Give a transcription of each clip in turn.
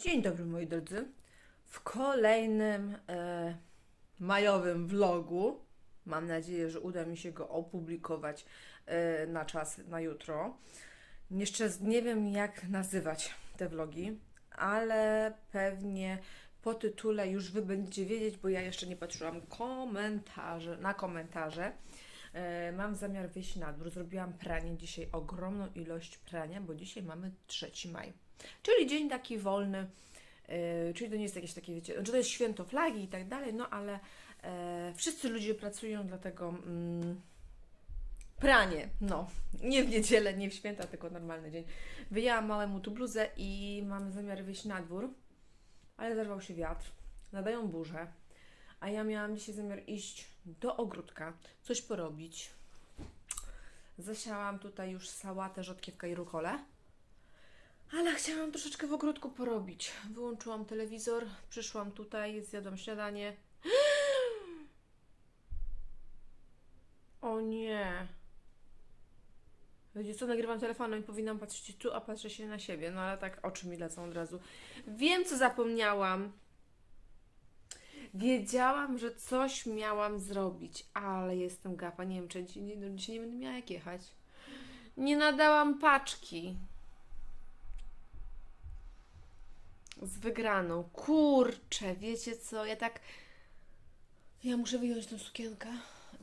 Dzień dobry moi drodzy. W kolejnym e, majowym vlogu, mam nadzieję, że uda mi się go opublikować e, na czas, na jutro. Jeszcze nie wiem jak nazywać te vlogi, ale pewnie po tytule już Wy będziecie wiedzieć, bo ja jeszcze nie patrzyłam komentarze, na komentarze. E, mam zamiar wyjść na dwór. Zrobiłam pranie dzisiaj, ogromną ilość prania, bo dzisiaj mamy 3 maj. Czyli dzień taki wolny, e, czyli to nie jest jakieś takie, wiecie, znaczy to jest święto flagi i tak dalej, no ale e, wszyscy ludzie pracują, dlatego mm, pranie, no, nie w niedzielę, nie w święta, tylko normalny dzień. Wyjęłam małemu tu bluzę i mamy zamiar wyjść na dwór, ale zerwał się wiatr, nadają burze, a ja miałam dzisiaj zamiar iść do ogródka, coś porobić. Zasiałam tutaj już sałatę, rzodkiewkę i rukolę. Ale chciałam troszeczkę w ogródku porobić. Wyłączyłam telewizor, przyszłam tutaj, zjadłam śniadanie. O nie. Wiecie co, nagrywam telefonem i powinnam patrzeć tu, a patrzę się na siebie. No ale tak oczy mi lecą od razu. Wiem, co zapomniałam. Wiedziałam, że coś miałam zrobić, ale jestem gapa. Nie wiem, czy dzisiaj nie, dzisiaj nie będę miała jak jechać. Nie nadałam paczki. Z wygraną. Kurczę, wiecie co? Ja tak. Ja muszę wyjąć tę sukienkę.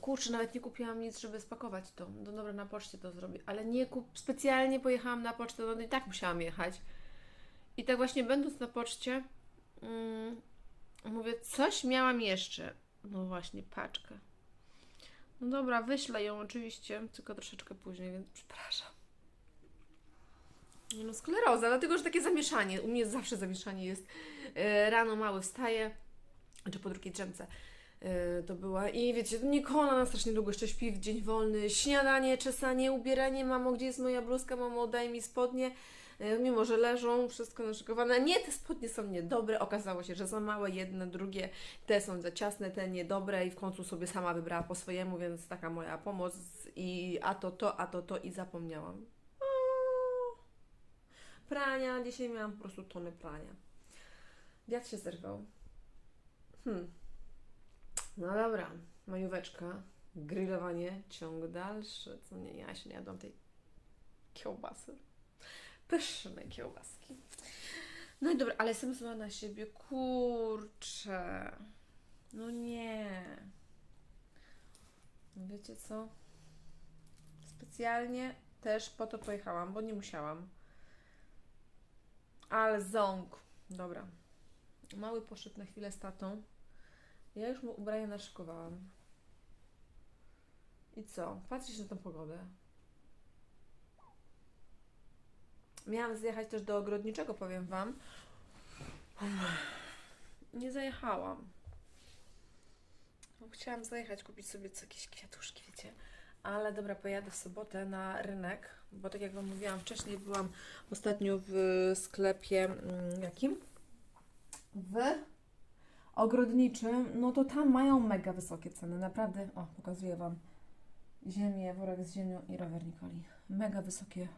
Kurczę, nawet nie kupiłam nic, żeby spakować to. No dobra, na poczcie to zrobię. Ale nie kup... specjalnie pojechałam na pocztę, no i tak musiałam jechać. I tak właśnie będąc na poczcie, mm, mówię, coś miałam jeszcze. No właśnie, paczkę. No dobra, wyślę ją oczywiście, tylko troszeczkę później, więc przepraszam. No skleroza, dlatego że takie zamieszanie. U mnie zawsze zamieszanie jest. E, Rano mały wstaje, czy po drugiej drzemce e, to była. I wiecie, Nikola na strasznie długo jeszcze śpi w dzień wolny. Śniadanie, czesanie, ubieranie. Mamo, gdzie jest moja bluzka? Mamo, daj mi spodnie. E, Mimo, że leżą, wszystko naszykowane. Nie, te spodnie są niedobre. Okazało się, że za małe, jedne, drugie. Te są za ciasne, te niedobre. I w końcu sobie sama wybrała po swojemu, więc taka moja pomoc. I a to to, a to to i zapomniałam. Prania, dzisiaj miałam po prostu tony prania. Wiatr się zerwał. Hmm. No dobra, majóweczka, grillowanie, ciąg dalszy. Co nie, ja się nie jadłam tej kiełbasy. Pyszne kiełbaski. No i dobra, ale jestem zła na siebie. Kurczę. No nie. Wiecie co? Specjalnie też po to pojechałam, bo nie musiałam. Ale ząg. Dobra. Mały poszedł na chwilę z tatą. Ja już mu ubrania naszykowałam. I co? Patrzeć na tą pogodę. Miałam zjechać też do ogrodniczego, powiem Wam. Nie zajechałam. Chciałam zajechać, kupić sobie jakieś kwiatuszki, wiecie. Ale dobra, pojadę w sobotę na rynek, bo tak jak Wam mówiłam wcześniej, byłam ostatnio w sklepie mm, jakim? W ogrodniczym. No to tam mają mega wysokie ceny, naprawdę. O, pokazuję Wam ziemię, worek z ziemią i rower Nikoli. Mega wysokie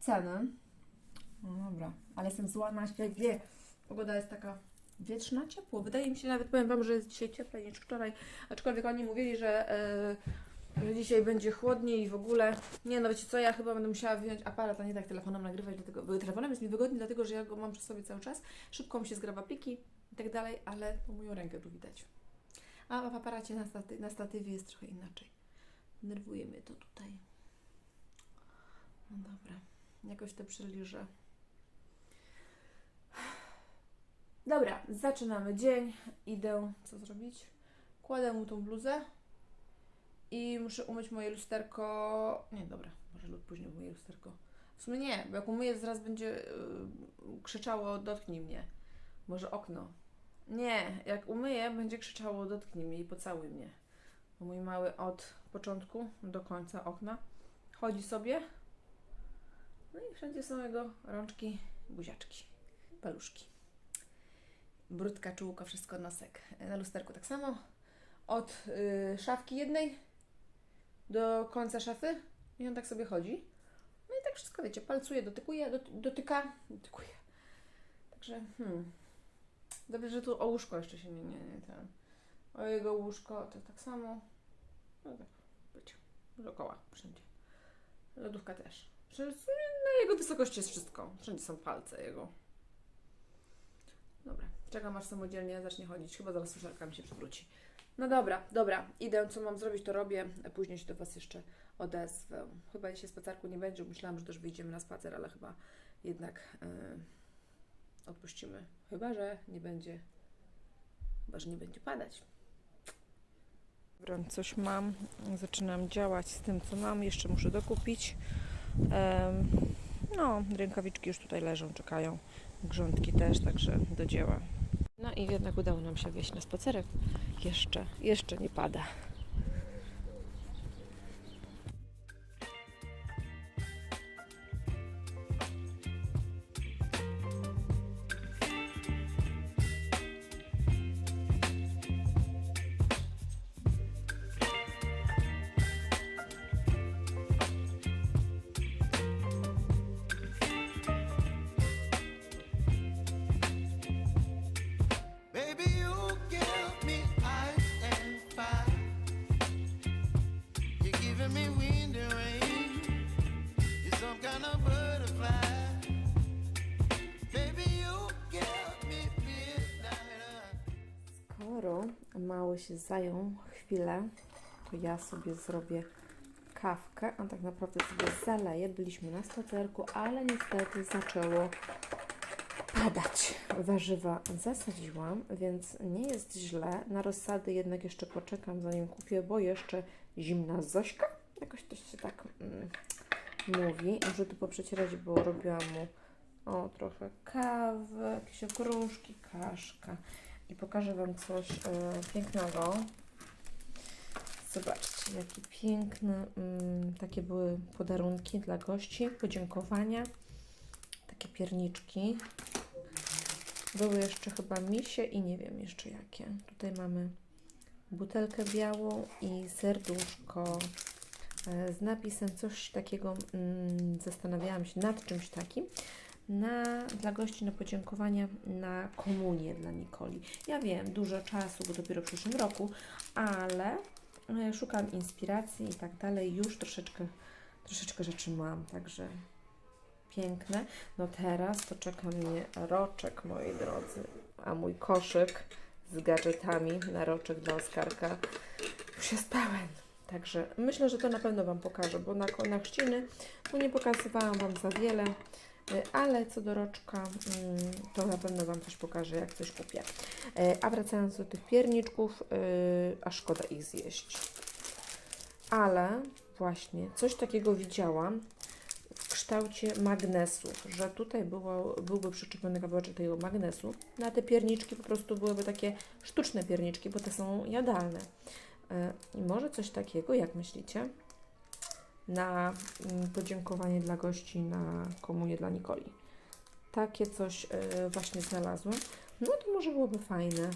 ceny. No dobra, ale jestem zła na siebie. Pogoda jest taka wietrzna, ciepło. Wydaje mi się, nawet powiem Wam, że jest dzisiaj cieplej niż wczoraj. Aczkolwiek oni mówili, że, e, że dzisiaj będzie chłodniej i w ogóle. Nie no, wiecie co, ja chyba będę musiała wyjąć aparat, a nie tak telefonem nagrywać, dlatego bo telefonem jest mi wygodniej, dlatego że ja go mam przy sobie cały czas. Szybko mi się zgraba pliki i tak dalej, ale to moją rękę tu widać. A w aparacie na, staty, na statywie jest trochę inaczej. Nerwuje mnie to tutaj. No dobra, jakoś to przeliżę. Dobra, zaczynamy dzień. Idę, co zrobić? Kładę mu tą bluzę i muszę umyć moje lusterko. Nie, dobra, może lub później umyję lusterko. W sumie nie, bo jak umyję, zaraz będzie yy, krzyczało dotknij mnie. Może okno. Nie, jak umyję, będzie krzyczało dotknij mnie i pocałuj mnie. Bo mój mały od początku do końca okna chodzi sobie. No i wszędzie są jego rączki, buziaczki, paluszki. Brudka, czułko, wszystko, nosek. Na lusterku tak samo. Od y, szafki jednej do końca szafy i on tak sobie chodzi. No i tak wszystko, wiecie, palcuje, dotykuje, doty- dotyka, dotykuje. Tak Także, hmm. Dobrze, że tu o łóżko jeszcze się nie, nie, nie ten. O jego łóżko to tak samo. No tak, być. Dookoła, wszędzie. Lodówka też. Przecież na jego wysokości jest wszystko. Wszędzie są palce jego. Dobra, czekam aż samodzielnie zacznie chodzić. Chyba zaraz suszarka mi się przewróci. No dobra, dobra. Idę, co mam zrobić, to robię. Później się do Was jeszcze odezwę. Chyba dzisiaj spacerku nie będzie. Myślałam, że też wyjdziemy na spacer, ale chyba jednak yy, odpuścimy. Chyba, że nie będzie. Chyba, że nie będzie padać. Dobra, coś mam. Zaczynam działać z tym, co mam. Jeszcze muszę dokupić. No, rękawiczki już tutaj leżą, czekają. Grządki też, także do dzieła. No i jednak udało nam się wyjść na spacerek. Jeszcze, jeszcze nie pada. Mały się zajął chwilę, to ja sobie zrobię kawkę, a tak naprawdę sobie zaleję. Byliśmy na spacerku, ale niestety zaczęło padać. Warzywa zasadziłam, więc nie jest źle. Na rozsady jednak jeszcze poczekam, zanim kupię, bo jeszcze zimna Zośka. Jakoś to się tak mm, mówi. Muszę tu poprzecierać, bo robiłam mu o trochę kawy, jakieś okruszki, kaszka. I pokażę Wam coś e, pięknego. Zobaczcie, jakie piękne, mm, takie były podarunki dla gości, podziękowania. Takie pierniczki. Były jeszcze chyba misie i nie wiem jeszcze jakie. Tutaj mamy butelkę białą i serduszko e, z napisem coś takiego. Mm, zastanawiałam się nad czymś takim. Na, dla gości na podziękowania na komunię dla Nikoli. Ja wiem, dużo czasu, bo dopiero w przyszłym roku, ale e, szukam inspiracji i tak dalej. Już troszeczkę, troszeczkę rzeczy mam, także piękne. No teraz to czeka mnie roczek, moi drodzy, a mój koszyk z gadżetami na roczek dla Oskarka już jest pełen. Także myślę, że to na pewno Wam pokażę, bo na, na chrzciny tu nie pokazywałam Wam za wiele, ale co do roczka, mm, to na pewno Wam coś pokażę, jak coś kupię. Y, A wracając do tych pierniczków, y, a szkoda ich zjeść. Ale właśnie coś takiego widziałam w kształcie magnesu, że tutaj było, byłby przyczepiony kawałeczek tego magnesu. Na te pierniczki po prostu byłyby takie sztuczne pierniczki, bo te są jadalne. I może coś takiego, jak myślicie, na mm, podziękowanie dla gości na komunię dla Nikoli. Takie coś e, właśnie znalazłam. No to może byłoby fajne.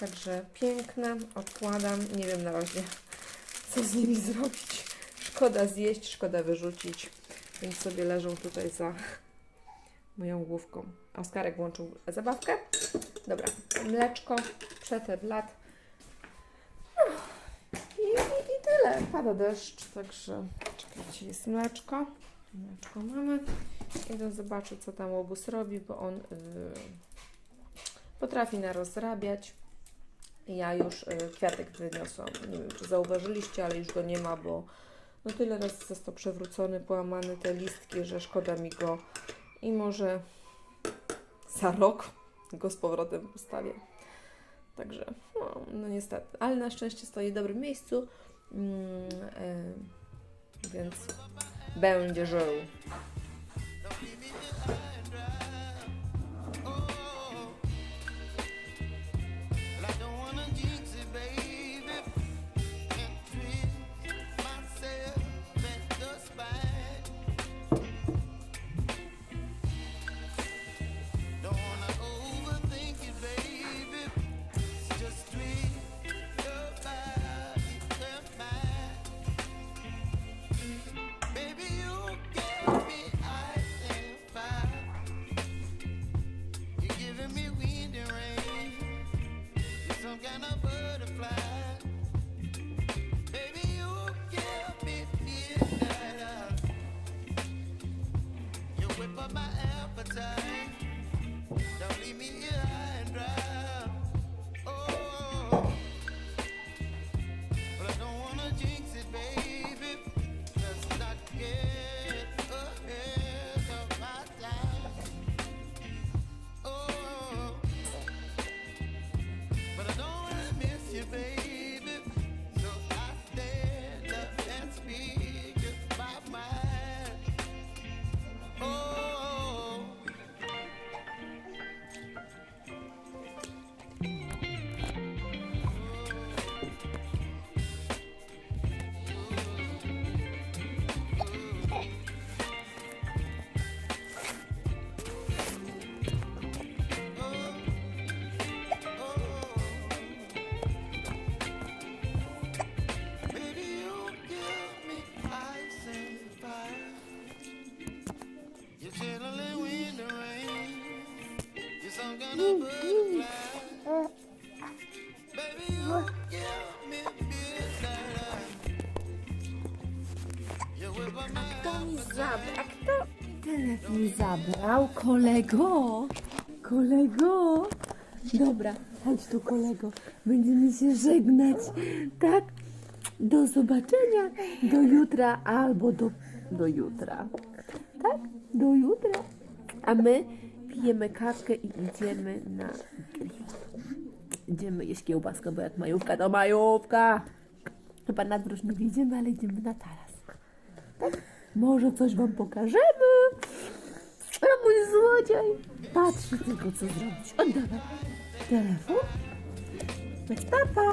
Także piękne, odkładam. Nie wiem na razie, co z nimi zrobić. Szkoda zjeść, szkoda wyrzucić, więc sobie leżą tutaj za moją główką. Oskarek włączył zabawkę. Dobra, mleczko, przeter lat. Pada deszcz, także czekajcie, jest mleczko. Mleczko mamy. Idę zobaczyć, co tam łobuz robi, bo on yy, potrafi narozrabiać. Ja już y, kwiatek wyniosłam. Nie wiem, czy zauważyliście, ale już go nie ma, bo no tyle razy został przewrócony, połamany te listki, że szkoda mi go i może za rok go z powrotem postawię. Także, no, no niestety, ale na szczęście stoi w dobrym miejscu, mm, y, więc będzie żył. Baby, you give me I, you whip up my appetite. Don't leave me here. Kto mi zabrał? Kto telefon zabrał? Kolego! Kolego! Dobra, chodź tu kolego. Będziemy się żegnać, tak? Do zobaczenia do jutra albo do, do jutra. Tak? Do jutra. A my pijemy kawkę i idziemy na. Idziemy jeść kiełbaskę, bo jak majówka to majówka. Chyba na dróż nie wyjdziemy, ale idziemy na taras. Może coś wam pokażemy. A mój złodziej. Patrzy tylko co zrobić. Oddawaj. Telefon. Papa.